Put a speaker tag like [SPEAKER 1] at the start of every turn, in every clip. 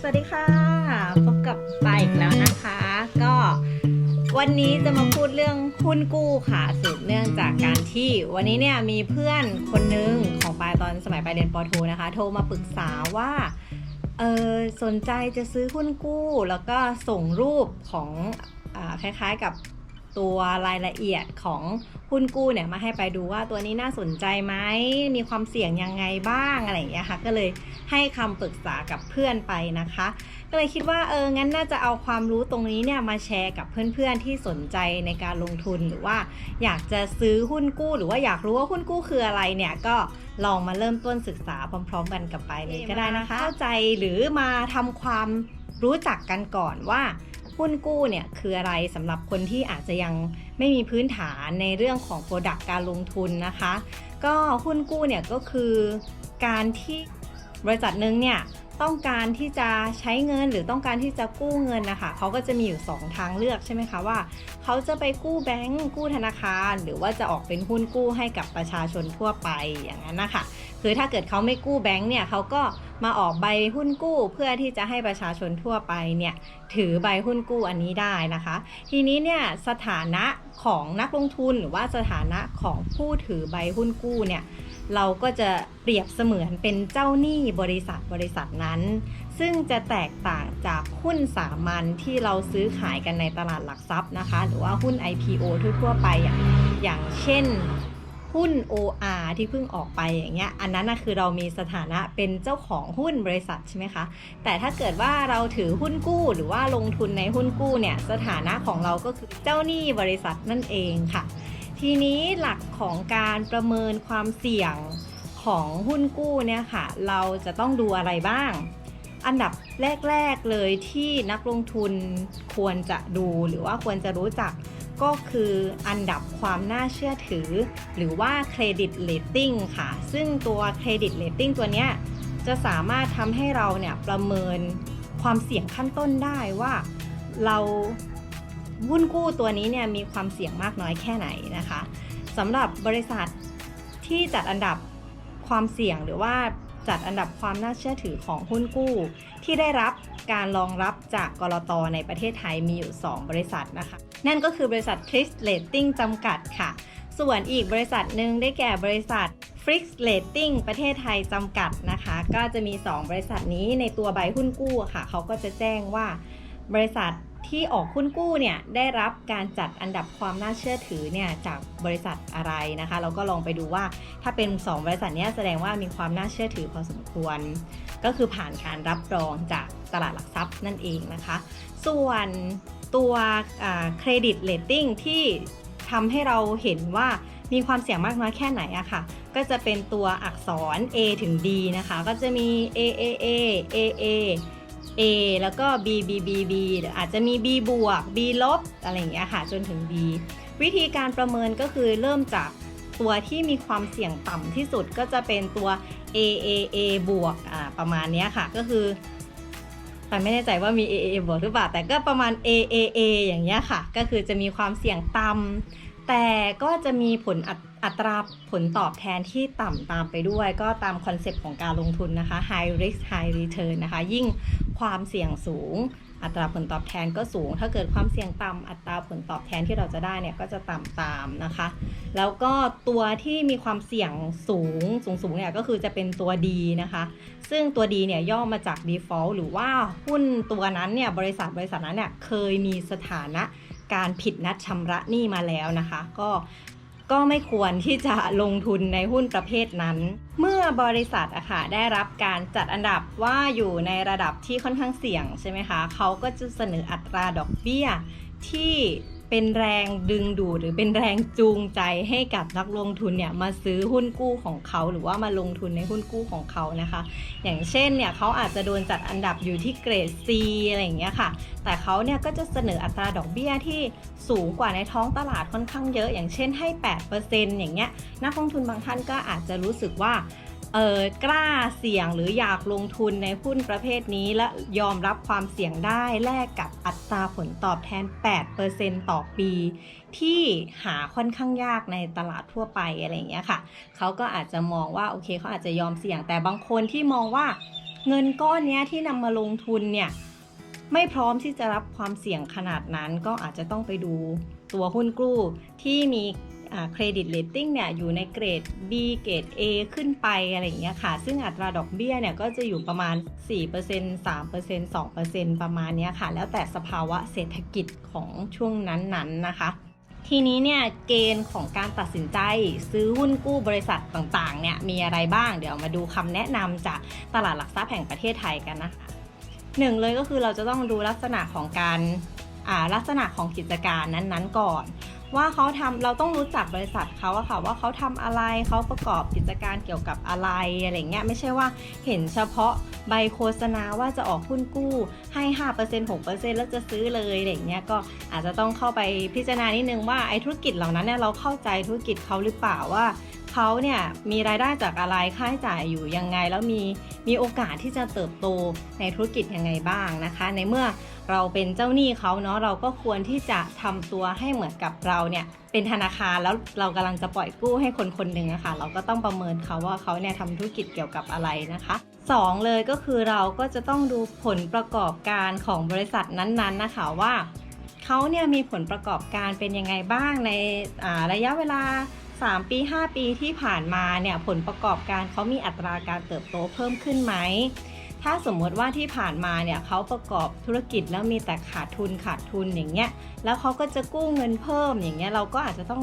[SPEAKER 1] สวัสดีค่ะ พบกับปายอีกแล้วนะคะ ก็วันนี้จะมาพูดเรื่องหุ้นกู้ค่ะสืบเนื่องจากการที่วันนี้เนี่ยมีเพื่อนคนหนึ่งของปายตอนสมัยปายเรียนปอโทนะคะ โทรมาปรึกษาว่าเออสนใจจะซื้อหุ้นกู้แล้วก็ส่งรูปของอคล้ายๆกับตัวรายละเอียดของ หุ้นกู้เนี่ยมาให้ไปดูว่าตัวนี้น่าสนใจไหมมีความเสี่ยงยังไงบ้างอะไรอย่างเงี้ยค่ะก็เลยให้คำปรึกษากับเพื่อนไปนะคะ ก็เลยคิดว่าเอองั้นน่าจะเอาความรู้ตรงนี้เนี่ยมาแชร์กับเพื่อนๆที่สนใจในการลงทุนหรือว่า อยากจะซื้อหุ้นกู้ หรือว่าอยากรู้ว่าหุ้นกู้คืออะไรเนี่ยก็ลองมาเริ่มต้นศึกษาพร้อม ๆ กันกับไปเลยก็ได้นะคะเข้าใจหรือมาทำความรู้จักกันก่อนว่า หุ้นกู้เนี่ยคืออะไรสำหรับคนที่อาจจะยังไม่มีพื้นฐานในเรื่องของโปรดักการลงทุนนะคะ ก็หุ้นกู้เนี่ยก็คือการที่บริษัทหนึ่งเนี่ย ต้องการที่จะใช้เงินหรือต้องการที่จะกู้เงินนะคะเขาก็จะมีอยู่ 2 ทางเลือกใช่ไหมคะว่าเขาจะไปกู้แบงก์กู้ธนาคาร หรือว่าจะออกเป็นหุ้นกู้ให้กับประชาชนทั่วไปอย่างนั้นนะคะคือถ้าเกิดเขาไม่กู้แบงก์เนี่ยเขาก็มาออกใบหุ้นกู้เพื่อที่จะให้ประชาชนทั่วไปเนี่ยถือใบหุ้นกู้อันนี้ได้นะคะ ทีนี้เนี่ยสถานะของนักลงทุนหรือว่าสถานะของผู้ถือใบหุ้นกู้เนี่ย เราก็จะเปรียบเสมือนเป็นเจ้าหนี้บริษัทบริษัทนั้น ซึ่งจะแตกต่างจากหุ้นสามัญที่เราซื้อขายกันในตลาดหลักทรัพย์นะคะ หรือว่าหุ้น IPO ทั่วๆไปอย่างอย่างเช่นหุ้น OR ที่เพิ่งออกไปอย่างเงี้ย อันนั้นนะคือเรามีสถานะเป็นเจ้าของหุ้นบริษัทใช่ไหมคะ แต่ถ้าเกิดว่าเราถือหุ้นกู้หรือว่าลงทุนในหุ้นกู้เนี่ย สถานะของเราก็คือเจ้าหนี้บริษัทนั่นเองค่ะ ทีนี้หลักของการประเมินความเสี่ยงของหุ้นกู้เนี่ยค่ะ เราจะต้องดูอะไรบ้าง อันดับแรก ๆ เลยที่นักลงทุนควรจะดูหรือว่าควรจะรู้จักก็คืออันดับความน่าเชื่อถือ หรือว่าเครดิตเลตติ้งค่ะ ซึ่งตัวเครดิตเลตติ้งตัวเนี้ยจะสามารถทำให้เราเนี่ยประเมินความเสี่ยงขั้นต้นได้ว่าเรา หุ้นกู้ตัวนี้เนี่ยมีความเสี่ยงมากน้อยแค่ไหนนะคะสำหรับบริษัทที่จัดอันดับความเสี่ยงหรือว่าจัดอันดับความน่าเชื่อถือของหุ้นกู้ ที่ได้รับการรองรับจากกรตในประเทศไทยมีอยู่ 2 บริษัทนะคะ นั่นก็คือบริษัท t r i s Rating จำกัดค่ะ ส่วนอีกบริษัทหนึ่งได้แก่บริษัท Flix Rating ประเทศไทยจำกัดนะคะ ก็จะมี 2 บริษัทนี้ในตัวใบหุ้นกู้ค่ะ เขาก็จะแจ้งว่าบริษัท ที่ออกหุ้นกู้เนี่ยได้รับการจัดอันดับความน่าเชื่อถือเนี่ยจากบริษัทอะไรนะคะ เราก็ลองไปดูว่าถ้าเป็น 2 บริษัทนี้แสดงว่ามีความน่าเชื่อถือพอสมควร ก็คือผ่านการรับรองจากตลาดหลักทรัพย์นั่นเองนะคะ ส่วนตัวเครดิตเลตติ้งที่ทำให้เราเห็นว่ามีความเสี่ยงมากน้อยแค่ไหนอะค่ะ ก็จะเป็นตัวอักษร A ถึง D นะคะ ก็จะมี AAA AA A แล้วก็ B B B B หรืออาจจะมี B บวก B ลบอะไรอย่างเงี้ยค่ะจนถึง B วิธีการประเมินก็คือเริ่มจากตัวที่มีความเสี่ยงต่ำที่สุดก็จะเป็นตัว A A A บวกอ่าประมาณเนี้ยค่ะก็คือแต่ไม่แน่ใจว่ามี A A บวกหรือเปล่าแต่ก็ประมาณ A A A อย่างเงี้ยค่ะ ก็คือจะมีความเสี่ยงต่ำแต่ก็จะมีผลอัต อัตราผลตอบแทนที่ต่ำตามไปด้วย ก็ตามคอนเซปต์ของการลงทุนนะคะ high risk high return นะคะ ยิ่งความเสี่ยงสูง อัตราผลตอบแทนก็สูง ถ้าเกิดความเสี่ยงต่ำอัตราผลตอบแทนที่เราจะได้เนี่ยก็จะต่ำตามนะคะ แล้วก็ตัวที่มีความเสี่ยงสูงสูงสูงเนี่ยก็คือจะเป็นตัวดีนะคะ ซึ่งตัวดีเนี่ยย่อมาจาก default หรือว่าหุ้นตัวนั้นเนี่ยบริษัทบริษัทนั้นเนี่ยเคยมีสถานะการผิดนัดชำระหนี้มาแล้วนะคะ ก็ ก็ไม่ควรที่จะลงทุนในหุ้นประเภทนั้น เมื่อบริษัทอะค่ะได้รับการจัดอันดับว่าอยู่ในระดับที่ค่อนข้างเสี่ยงใช่ไหมคะเขาก็จะเสนออัตราดอกเบี้ยที่ เป็นแรงดึงดูดหรือเป็นแรงจูงใจให้กับนักลงทุนเนี่ยมาซื้อหุ้นกู้ของเขาหรือว่ามาลงทุนในหุ้นกู้ของเขานะคะ อย่างเช่นเนี่ยเขาอาจจะโดนจัดอันดับอยู่ที่เกรด C อะไรอย่างเงี้ยค่ะ แต่เขาเนี่ยก็จะเสนออัตราดอกเบี้ยที่สูงกว่าในท้องตลาดค่อนข้างเยอะ อย่างเช่นให้ 8%อย่างเงี้ยนักลงทุนบางท่านก็อาจจะรู้สึกว่า เออกล้าเสี่ยงหรืออยากลงทุนในหุ้นประเภทนี้ และยอมรับความเสี่ยงได้แลกกับอัตราผลตอบแทน 8%ต่อปี ที่หาค่อนข้างยากในตลาดทั่วไปอะไรอย่างเงี้ยค่ะ เขาก็อาจจะมองว่าโอเคเขาอาจจะยอมเสี่ยงแต่บางคนที่มองว่าเงินก้อนนี้ที่นำมาลงทุนเนี่ยไม่พร้อมที่จะรับความเสี่ยงขนาดนั้นก็อาจจะต้องไปดูตัวหุ้นกู้ที่มี เครดิตเลตติ้งเนี่ยอยู่ในเกรด B เกรด A ขึ้นไปอะไรอย่างเงี้ยค่ะ ซึ่งอัตราดอกเบี้ยเนี่ยก็จะอยู่ประมาณ 4% 3% 2%ประมาณเนี้ยค่ะ แล้วแต่สภาวะเศรษฐกิจของช่วงนั้นๆนะคะ ทีนี้เนี่ยเกณฑ์ของการตัดสินใจซื้อหุ้นกู้บริษัทต่างๆเนี่ยมีอะไรบ้าง เดี๋ยวมาดูคำแนะนำจากตลาดหลักทรัพย์แห่งประเทศไทยกันนะคะหนึ่งเลยก็คือเราจะต้องดูลักษณะของการอ่าลักษณะของกิจการนั้นๆก่อน ว่าเขาทำเราต้องรู้จักบริษัทเขาอะค่ะว่าเขาทำอะไรเขาประกอบกิจการเกี่ยวกับอะไรอะไรเงี้ยไม่ใช่ว่าเห็นเฉพาะใบโฆษณาว่าจะออกหุ้นกู้ให้ 5% 6%แล้วจะซื้อเลยอะไรเงี้ยก็อาจจะต้องเข้าไปพิจารณานิดนึงว่าไอ้ธุรกิจเหล่านั้นเนี่ยเราเข้าใจธุรกิจเขาหรือเปล่าว่า เขาเนี่ยมีรายได้จากอะไรค่าใช้จ่ายอยู่ยังไง แล้วมีมีโอกาสที่จะเติบโตในธุรกิจยังไงบ้างนะคะ ในเมื่อเราเป็นเจ้าหนี้เขาเนาะเราก็ควรที่จะทำตัวให้เหมือนกับเราเนี่ยเป็นธนาคารแล้วเรากำลังจะปล่อยกู้ให้คนคนหนึ่งอะคะ่ะเราก็ต้องประเมินเขาว่าเขาเนี่ยทำธุรกิจเกี่ยวกับอะไรนะคะสองเลยก็คือเราก็จะต้องดูผลประกอบการของบริษัทนั้นๆนะคะว่าเขาเนี่ยมีผลประกอบการเป็นยังไงบ้างในระยะเวลา 3 ปี 5 ปีที่ผ่านมาเนี่ยผลประกอบการเขามีอัตราการเติบโตเพิ่มขึ้นไหม ถ้าสมมติว่าที่ผ่านมาเนี่ยเขาประกอบธุรกิจแล้วมีแต่ขาดทุนขาดทุนอย่างเงี้ย แล้วเขาก็จะกู้เงินเพิ่มอย่างเงี้ยเราก็อาจจะต้อง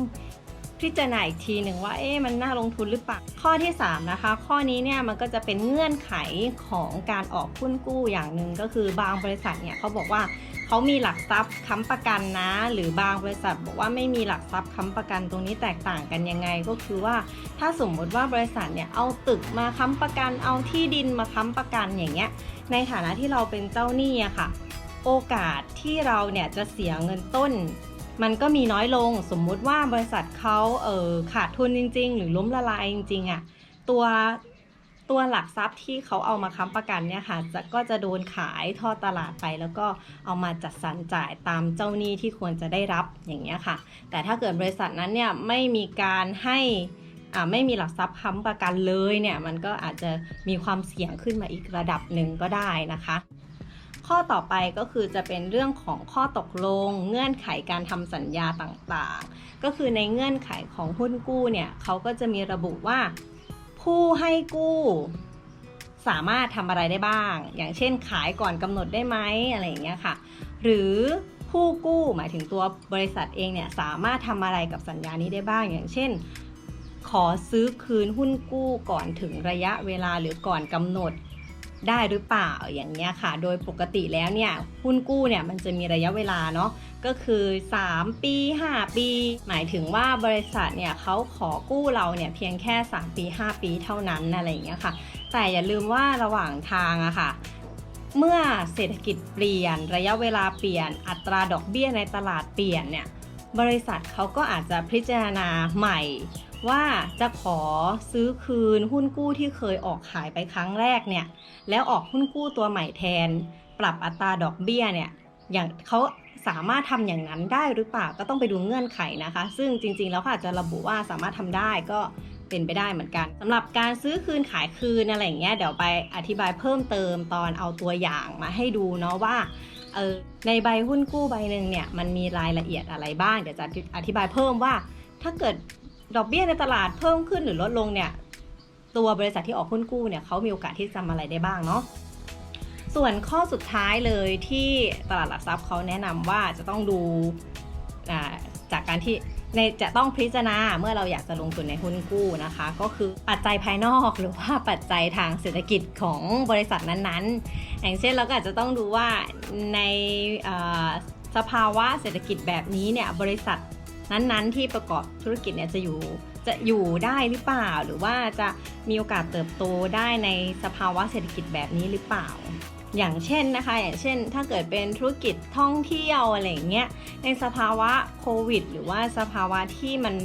[SPEAKER 1] พิจารณาอีกทีหนึ่งว่าเอ๊ะมันน่าลงทุนหรือเปล่าข้อที่ 3 นะคะ ข้อนี้เนี่ยมันก็จะเป็นเงื่อนไขของการออกหุ้นกู้อย่างหนึ่งก็คือบางบริษัทเนี่ยเขาบอกว่าเขามีหลักทรัพย์ค้ำประกันนะ หรือบางบริษัทบอกว่าไม่มีหลักทรัพย์ค้ำประกันตรงนี้แตกต่างกันยังไงก็คือว่า ถ้าสมมติว่าบริษัทเนี่ยเอาตึกมาค้ำประกัน เอาที่ดินมาค้ำประกันอย่างเงี้ยในฐานะที่เราเป็นเจ้าหนี้อะค่ะ โอกาสที่เราเนี่ยจะเสียเงินต้น มันก็มีน้อยลงสมมุติว่าบริษัทเขาเออขาดทุนจริง ๆ หรือล้มละลายจริงๆอะตัวตัวหลักทรัพย์ที่เขาเอามาค้ำประกันเนี่ยค่ะจะก็จะโดนขายทอดตลาดไป แล้วก็เอามาจัดสรรจ่ายตามเจ้าหนี้ที่ควรจะได้รับอย่างเงี้ยค่ะ แต่ถ้าเกิดบริษัทนั้นเนี่ยไม่มีการให้อ่าไม่มีหลักทรัพย์ค้ำประกันเลยเนี่ยมันก็อาจจะมีความเสี่ยงขึ้นมาอีกระดับหนึ่งก็ได้นะคะ ข้อต่อไปก็คือจะเป็นเรื่องของข้อตกลง เงื่อนไขการทำสัญญาต่างๆ ก็คือในเงื่อนไขของหุ้นกู้เนี่ยเขาก็จะมีระบุว่า ผู้ให้กู้สามารถทำอะไรได้บ้าง อย่างเช่นขายก่อนกำหนดได้ไหมอะไรอย่างเงี้ยค่ะ หรือผู้กู้หมายถึงตัวบริษัทเองเนี่ยสามารถทำอะไรกับสัญญานี้ได้บ้าง อย่างเช่น ขอซื้อคืนหุ้นกู้ก่อนถึงระยะเวลาหรือก่อนกำหนด ได้หรือเปล่าอย่างเงี้ยค่ะ โดยปกติแล้วเนี่ยหุ้นกู้เนี่ยมันจะมีระยะเวลาเนาะก็คือ 3 ปี 5 ปี หมายถึงว่าบริษัทเนี่ยเขาขอกู้เราเนี่ยเพียงแค่ 3 ปี 5 ปีเท่านั้นอะไรอย่างเงี้ยค่ะ แต่อย่าลืมว่าระหว่างทางอะค่ะเมื่อเศรษฐกิจเปลี่ยน ระยะเวลาเปลี่ยน อัตราดอกเบี้ยในตลาดเปลี่ยนเนี่ยบริษัทเขาก็อาจจะพิจารณาใหม่ ว่าจะขอซื้อคืนหุ้นกู้ที่เคยออกขายไปครั้งแรกเนี่ย แล้วออกหุ้นกู้ตัวใหม่แทน ปรับอัตราดอกเบี้ยเนี่ยอย่างเขาสามารถทำอย่างนั้นได้หรือเปล่าก็ต้องไปดูเงื่อนไขนะคะ ซึ่งจริงๆ แล้วค่ะอาจจะระบุว่าสามารถทำได้ก็เป็นไปได้เหมือนกันสำหรับการซื้อคืนขายคืนอะไรอย่างเงี้ยเดี๋ยวไปอธิบายเพิ่มเติมตอนเอาตัวอย่างมาให้ดูเนาะว่าเออในใบหุ้นกู้ใบหนึ่งเนี่ยมันมีรายละเอียดอะไรบ้างเดี๋ยวจะอธิบายเพิ่มว่า ถ้าเกิด ดอกเบี้ยในตลาดเพิ่มขึ้นหรือลดลงเนี่ยตัวบริษัทที่ออกหุ้นกู้เนี่ยเขามีโอกาสที่จะทำอะไรได้บ้างเนาะส่วนข้อสุดท้ายเลยที่ตลาดหลักทรัพย์เขาแนะนำว่าจะต้องดูจากการที่ในจะต้องพิจารณาเมื่อเราอยากจะลงทุนในหุ้นกู้นะคะ ก็คือปัจจัยภายนอกหรือว่าปัจจัยทางเศรษฐกิจของบริษัทนั้นๆ อย่างเช่นเราก็อาจจะต้องดูว่าในสภาวะเศรษฐกิจแบบนี้เนี่ยบริษัท นั้นๆ ที่ประกอบธุรกิจเนี่ยจะอยู่จะอยู่ได้หรือเปล่า หรือว่าจะมีโอกาสเติบโตได้ในสภาวะเศรษฐกิจแบบนี้หรือเปล่า อย่างเช่นนะคะ อย่างเช่น ถ้าเกิดเป็นธุรกิจท่องเที่ยวอะไรอย่างเงี้ยในสภาวะโควิด หรือว่าสภาวะที่มัน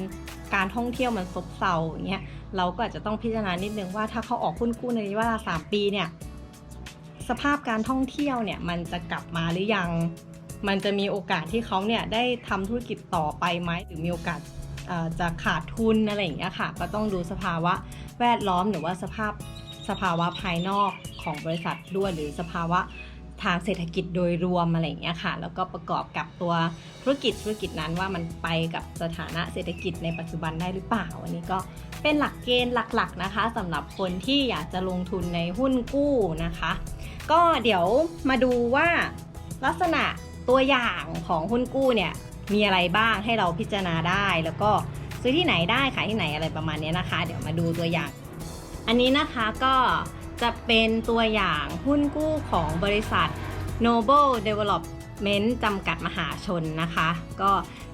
[SPEAKER 1] การท่องเที่ยวมันซบเซาอย่างเงี้ยเราก็อาจจะต้องพิจารณานิดนึงว่าถ้าเขาออกหุ้นกู้ในระยะเวลา3ปีเนี่ยสภาพการท่องเที่ยวเนี่ยมันจะกลับมาหรือยัง มันจะมีโอกาสที่เขาเนี่ยได้ทำธุรกิจต่อไปไหมหรือมีโอกาสจะขาดทุนอะไรอย่างเงี้ยค่ะ ก็ต้องดูสภาวะแวดล้อมหรือว่าสภาพสภาวะภายนอกของบริษัทด้วยหรือสภาวะทางเศรษฐกิจโดยรวมอะไรอย่างเงี้ยค่ะ แล้วก็ประกอบกับตัวธุรกิจธุรกิจนั้นว่ามันไปกับสถานะเศรษฐกิจในปัจจุบันได้หรือเปล่า อันนี้ก็เป็นหลักเกณฑ์หลักๆนะคะสำหรับคนที่อยากจะลงทุนในหุ้นกู้นะคะ ก็เดี๋ยวมาดูว่าลักษณะ ตัวอย่างของหุ้นกู้เนี่ยมีอะไรบ้างให้เราพิจารณาได้ แล้วก็ซื้อที่ไหนได้ขายที่ไหนอะไรประมาณนี้นะคะ เดี๋ยวมาดูตัวอย่าง อันนี้นะคะก็จะเป็นตัวอย่างหุ้นกู้ของบริษัท Noble Development จำกัดมหาชนนะคะ ก็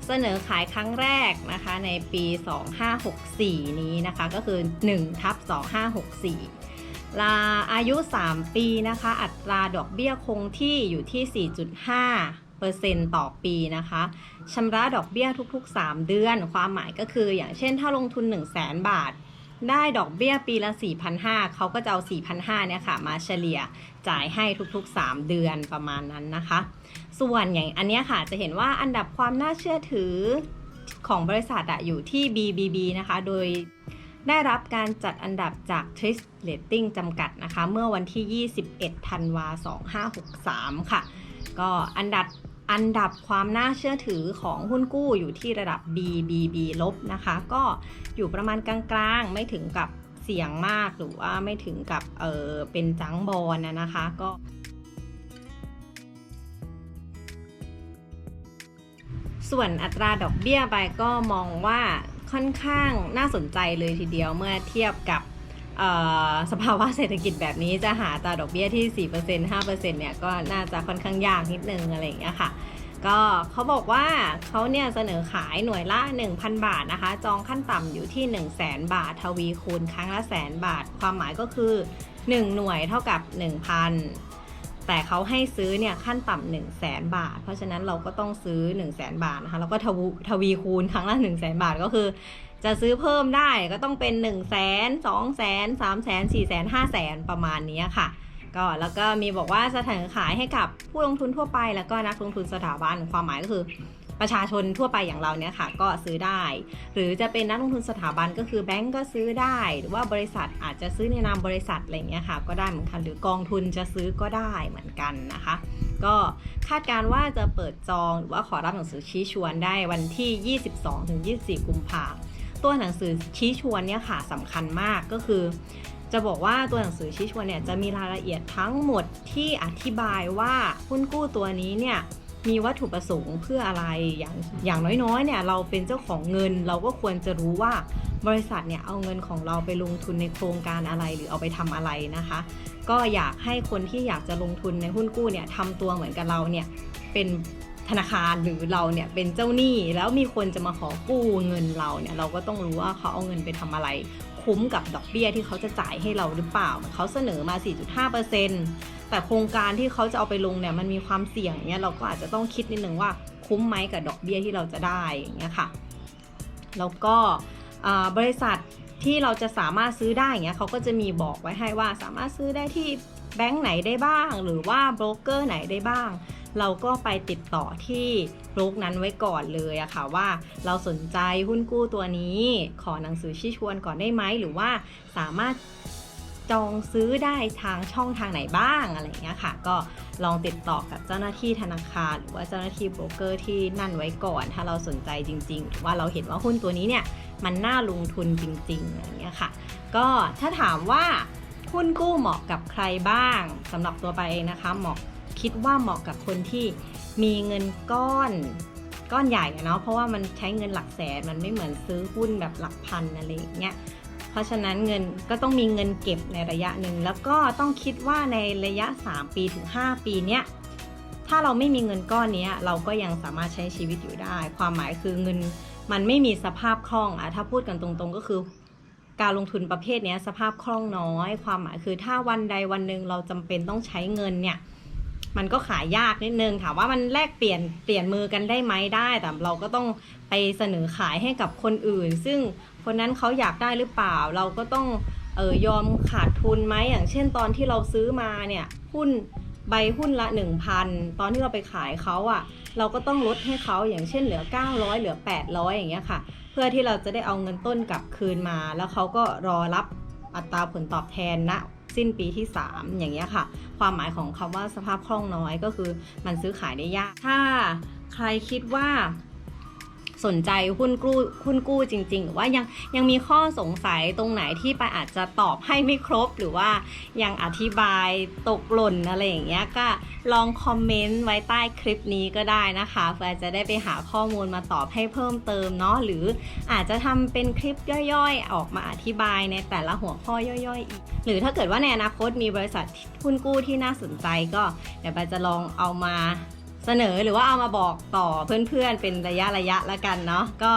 [SPEAKER 1] เสนอขายครั้งแรกนะคะในปี 2564 นี้นะคะก็คือ1ทับ2564 ลาอายุ 3 ปีนะคะ อัตราดอกเบี้ยคงที่อยู่ที่ 4.5เปอร์เซ็นต์ต่อปีนะคะชำระดอกเบี้ยทุกๆ 3 เดือน ความหมายก็คืออย่างเช่นถ้าลงทุน 1 0 0 0 0แบาท ได้ดอกเบี้ยปีละ 4,500เขาก็จะเอา 4,500เนี่ยค่ะ มาเฉลี่ยจ่ายให้ทุกๆ 3 เดือนประมาณนั้นนะคะ ส่วนอย่างอันนี้ค่ะจะเห็นว่าอันดับความน่าเชื่อถือของบริษัทอะอยู่ที่ BBB นะคะ โดย ได้รับการจัดอันดับจาก t r i s Rating จำกัดนะคะ เมื่อวันที่ 21 ธันวา2563 ค่ะ ก็อันดับอันดับความน่าเชื่อถือของหุ้นกู้อยู่ที่ระดับ BBB ลบนะคะ ก็อยู่ประมาณกลางๆ ไม่ถึงกับเสี่ยงมากหรือว่าไม่ถึงกับเออเป็นจังบอลนะนะคะก็ส่วนอัตราดอกเบี้ยไปก็มองว่า ค่อนข้างน่าสนใจเลยทีเดียวเมื่อเทียบกับสภาวะเศรษฐกิจแบบนี้จะหาตราดอกเบี้ยที่ 4% 5%เนี่ยก็น่าจะค่อนข้างยากนิดนึงอะไรอย่างเงี้ยค่ะก็เขาบอกว่าเขาเนี่ยเสนอขายหน่วยละ 1,000 บาทนะคะ จองขั้นต่ำอยู่ที่ 1 0 0 0 0แบาท ทวีคูณครั้งละแสนบาท ความหมายก็คือ 1 หน่วยเท่ากับ 1,000 แต่เขาให้ซื้อเนี่ยขั้นต่ำหนึ่งแสนบาท เพราะฉะนั้นเราก็ต้องซื้อ1นึ่งแสนบาทนะคะแล้วก็ทวทวีคูณครั้งละ1 0 0 0 0บาทก็คือ จะซื้อเพิ่มได้ก็ต้องเป็น1 0 0 0 0 0 2 0 0 0 0 0 3 0 0 0 0 4 0 0 0 0 5 0 0 0 0ประมาณนี้ค่ะก็แล้วก็มีบอกว่าสถานขายให้กับผู้ลงทุนทั่วไปแล้วก็นักลงทุนสถาบันความหมายก็คือ ประชาชนทั่วไปอย่างเราเนี่ยค่ะก็ซื้อได้ หรือจะเป็นนักลงทุนสถาบันก็คือแบงก์ก็ซื้อได้ หรือว่าบริษัทอาจจะซื้อในนามบริษัทอะไรเงี้ยค่ะก็ได้เหมือนกันหรือกองทุนจะซื้อก็ได้เหมือนกันนะคะ ก็คาดการณ์ว่าจะเปิดจองหรือว่าขอรับหนังสือชี้ชวนได้วันที่ 22-24 กุมภาพตัวหนังสือชี้ชวนเนี่ยค่ะสำคัญมากก็คือจะบอกว่าตัวหนังสือชี้ชวนเนี่ยจะมีรายละเอียดทั้งหมดที่อธิบายว่าหุ้นกู้ตัวนี้เนี่ย มีวัตถุประสงค์เพื่ออะไรอย่างอย่างน้อยๆเนี่ยเราเป็นเจ้าของเงิน เราก็ควรจะรู้ว่าบริษัทเนี่ยเอาเงินของเราไปลงทุนในโครงการอะไรหรือเอาไปทำอะไรนะคะ ก็อยากให้คนที่อยากจะลงทุนในหุ้นกู้เนี่ยทำตัวเหมือนกับเราเนี่ยเป็นธนาคารหรือเราเนี่ยเป็นเจ้าหนี้แล้วมีคนจะมาขอกู้เงินเราเนี่ยเราก็ต้องรู้ว่าเขาเอาเงินไปทำอะไร คุ้มกับดอกเบี้ยที่เขาจะจ่ายให้เราหรือเปล่าเขาเสนอมา 4.5%แต่โครงการที่เขาจะเอาไปลงเนี่ยมันมีความเสี่ยงเนี่ยเราก็อาจจะต้องคิดนิดนึงว่าคุ้มไหมกับดอกเบี้ยที่เราจะได้อย่างเงี้ยค่ะแล้วก็บริษัทที่เราจะสามารถซื้อได้อย่างเงี้ยเขาก็จะมีบอกไว้ให้ว่าสามารถซื้อได้ที่แบงก์ไหนได้บ้าง หรือว่าโบรกเกอร์ไหนได้บ้าง เราก็ไปติดต่อที่โบรกนั้นไว้ก่อนเลยอะค่ะว่าเราสนใจหุ้นกู้ตัวนี้ ขอหนังสือชี้ชวนก่อนได้ไหมหรือว่าสามารถจองซื้อได้ทางช่องทางไหนบ้างอะไรอย่างเงี้ยค่ะ ก็ลองติดต่อกับเจ้าหน้าที่ธนาคาร หรือว่าเจ้าหน้าที่โบรกเกอร์ที่นั่นไว้ก่อน ถ้าเราสนใจจริงๆหรือว่าเราเห็นว่าหุ้นตัวนี้เนี่ยมันน่าลงทุนจริงๆอะไรอย่างเงี้ยค่ะ ก็ถ้าถามว่าหุ้นกู้เหมาะกับใครบ้างสำหรับตัวไปเองนะคะเหมาะ คิดว่าเหมาะกับคนที่มีเงินก้อนก้อนใหญ่เนาะเพราะว่ามันใช้เงินหลักแสนมันไม่เหมือนซื้อหุ้นแบบหลักพันอะไรอย่างเงี้ยเพราะฉะนั้นเงินก็ต้องมีเงินเก็บในระยะหนึ่งแล้วก็ต้องคิดว่าในระยะ 3 ปีถึง 5 ปีเนี้ยถ้าเราไม่มีเงินก้อนนี้เราก็ยังสามารถใช้ชีวิตอยู่ได้ ความหมายคือเงินมันไม่มีสภาพคล่องอะถ้าพูดกันตรงๆก็คือ การลงทุนประเภทนี้สภาพคล่องน้อย ความหมายคือถ้าวันใดวันหนึ่งเราจำเป็นต้องใช้เงินเนี่ย มันก็ขายยากนิดนึงถามว่ามันแลกเปลี่ยนเปลี่ยนมือกันได้ไหมได้แต่เราก็ต้องไปเสนอขายให้กับคนอื่น ซึ่งคนนั้นเขาอยากได้หรือเปล่า เราก็ต้องเออยอมขาดทุนไหมอย่างเช่นตอนที่เราซื้อมาเนี่ยหุ้นใบหุ้นละ 1,000 ตอนที่เราไปขายเขาอะ่ะ เราก็ต้องลดให้เขาอย่างเช่นเหลือ 900 เหลือ 800 อย่างเงี้ยค่ะ เพื่อที่เราจะได้เอาเงินต้นกลับคืนมา แล้วเขาก็รอรับอัตราผลตอบแทนณ สิ้นปีที่ 3 อย่างเงี้ยค่ะ ความหมายของคำว่าสภาพคล่องน้อยก็คือมันซื้อขายได้ยาก ถ้าใครคิดว่า สนใจหุ้นกู้หุ้นกู้จริง ๆ หรือว่ายังยังมีข้อสงสัยตรงไหนที่ไปอาจจะตอบให้ไม่ครบ หรือว่ายังอธิบายตกหล่นอะไรอย่างเงี้ยก็ลองคอมเมนต์ไว้ใต้คลิปนี้ก็ได้นะคะเพื่อจะได้ไปหาข้อมูลมาตอบให้เพิ่มเติมเนาะหรืออาจจะทำเป็นคลิปย่อยๆ ออกมาอธิบายในแต่ละหัวข้อย่อยๆอีกหรือถ้าเกิดว่าในอนาคตมีบริษัทหุ้นกู้ที่น่าสนใจก็เดี๋ยวไปจะลองเอามา เสนอหรือว่าเอามาบอกต่อเพื่อนๆเป็นระยะระยะละกันเนาะก็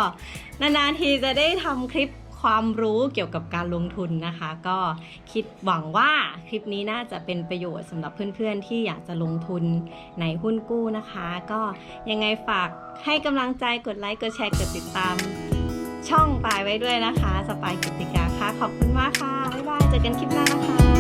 [SPEAKER 1] นานๆทีจะได้ทำคลิปความรู้เกี่ยวกับการลงทุนนะคะ ก็คิดหวังว่าคลิปนี้น่าจะเป็นประโยชน์สำหรับเพื่อนๆ ที่อยากจะลงทุนในหุ้นกู้นะคะ ก็ยังไงฝากให้กำลังใจกดไลค์กดแชร์กดติดตาม ช่องปายไว้ด้วยนะคะ สปายกิติกาค่ะ ขอบคุณมากค่ะ บ๊ายบาย เจอกันคลิปหน้านะคะ